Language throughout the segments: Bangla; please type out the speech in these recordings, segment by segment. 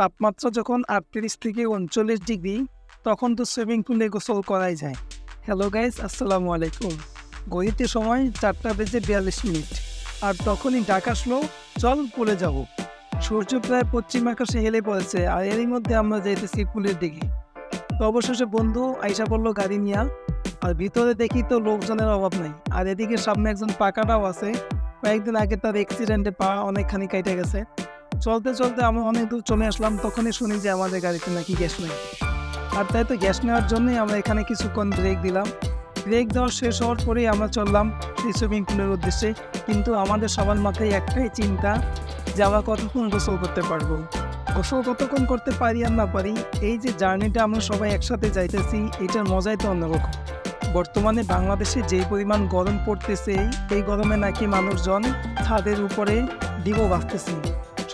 তাপমাত্রা যখন আটত্রিশ থেকে উনচল্লিশ ডিগ্রি, তখন তো সুইমিং পুলে গোসল করাই যায়। হ্যালো গাইজ আসসালামু আলাইকুম। গড়িতে সময় চারটা বেজে বিয়াল্লিশ মিনিট। আর তখনই ডাক আসলো, চল পুলে যাব। সূর্য প্রায় পশ্চিম আকাশে হেলে পড়েছে, আর এরই মধ্যে আমরা যাইতেছি পুলের দিকে। তো অবশেষে বন্ধু আইসা পড়ল গাড়ি নিয়ে, আর ভিতরে দেখি তো লোকজনের অভাব নাই। আর এদিকে সামনে একজন পাকাটাও আছে। কয়েকদিন আগে তার অ্যাক্সিডেন্টে পা অনেকখানি কেটে গেছে। চলতে চলতে আমরা অনেক দূর চলে আসলাম, তখনই শুনি যে আমাদের গাড়িতে নাকি গ্যাস নেই। আর তাই তো গ্যাস নেওয়ার জন্যই আমরা এখানে কিছুক্ষণ ব্রেক দিলাম। ব্রেক দেওয়ার শেষ হওয়ার পরেই আমরা চললাম সেই সুইমিং পুলের উদ্দেশ্যে। কিন্তু আমাদের সবার মাথায় একটাই চিন্তা যে আমরা কতক্ষণ গোসল করতে পারব। গোসল কতক্ষণ করতে পারি আর না পারি, এই যে জার্নিটা আমরা সবাই একসাথে যাইতেছি, এটার মজাই তো অন্যরকম। বর্তমানে বাংলাদেশে যে পরিমাণ গরম পড়তেছে, এই গরমে নাকি মানুষজন ছাদের উপরে ডিমও বাঁচতেছে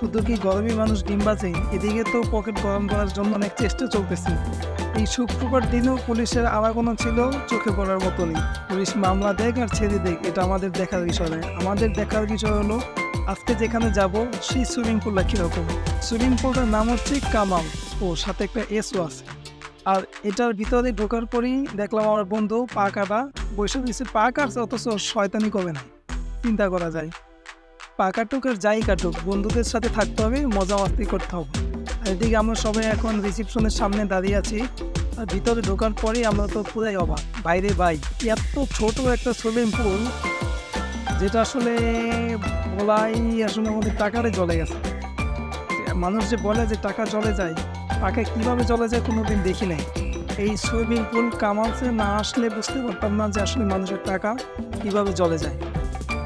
শুধু কি গরমে মানুষ ডিম বাজে? এদিকে তো পকেট গরম করার জন্য অনেক চেষ্টা চলতেছে। এই শুক্রবার দিনেও পুলিশের আনাগোনা ছিল চোখে পড়ার মতো নেই পুলিশ মামলা দেখ আর ছেড়ে দেখ, এটা আমাদের দেখার বিষয় নয়। আমাদের দেখার বিষয় হলো, আজকে যেখানে যাব, সেই সুইমিং পুলটা কীরকম? সুইমিং পুলটার নাম হচ্ছে কামাল। ও, সাথে একটা এসও আছে। আর এটার ভিতরে ঢোকার পরেই দেখলাম আমার বন্ধু পা কাটা বসে দিচ্ছে পা কাটছে অথচ শয়তানি কবে না। চিন্তা করা যায়। পা কাটুক আর যাই কাটুক, বন্ধুদের সাথে থাকতে হবে, মজা মাস্তি করতে হবে। আর এদিকে আমরা সবাই এখন রিসিপশনের সামনে দাঁড়িয়ে আছি। আর ভিতরে ঢোকার পরেই আমরা তো পুরাই অবাক। বাইরে বাই এত ছোট একটা সুইমিং পুল যেটা আসলে বলাই আসলে আমাদের টাকারে জলে গেছে। মানুষ যে বলে যে টাকা জলে যায়, টাকা কীভাবে জলে যায় কোনো দিন দেখি নাই। এই সুইমিং পুল কামালসে না আসলে বুঝতে পারতাম না যে আসলে মানুষের টাকা কীভাবে জলে যায়।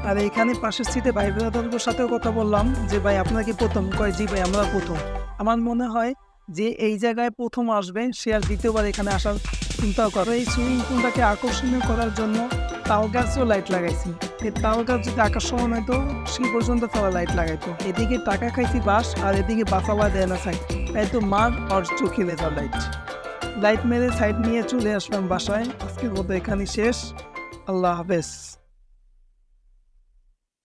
আর এইখানে পাশের সিটে ভাই ব্রাদারদের সাথেও কথা বললাম যে, ভাই, আপনারা কি প্রথম? কয়, জি ভাই, আমরা প্রথম। আমার মনে হয় যে, এই জায়গায় প্রথম আসবে, সে আর দ্বিতীয়বার এখানে আসার চিন্তাও করে। এই সুইমিং পুলটাকে আকর্ষণীয় করার জন্য তাল গাছও লাইট লাগাইছি। এই তাল গাছ যদি আকর্ষণ হয়তো সেই পর্যন্ত তারা লাইট লাগাইতো। এদিকে টাকা খাইছি বাস আর এদিকে বাসাওয়া দেয় না সাইড তাই তো মার আর চোখে লেজার লাইট লাইট মেরে সাইড নিয়ে চলে আসলাম বাসায়। আজকের মতো এখানে শেষ। আল্লাহ হাফেজ।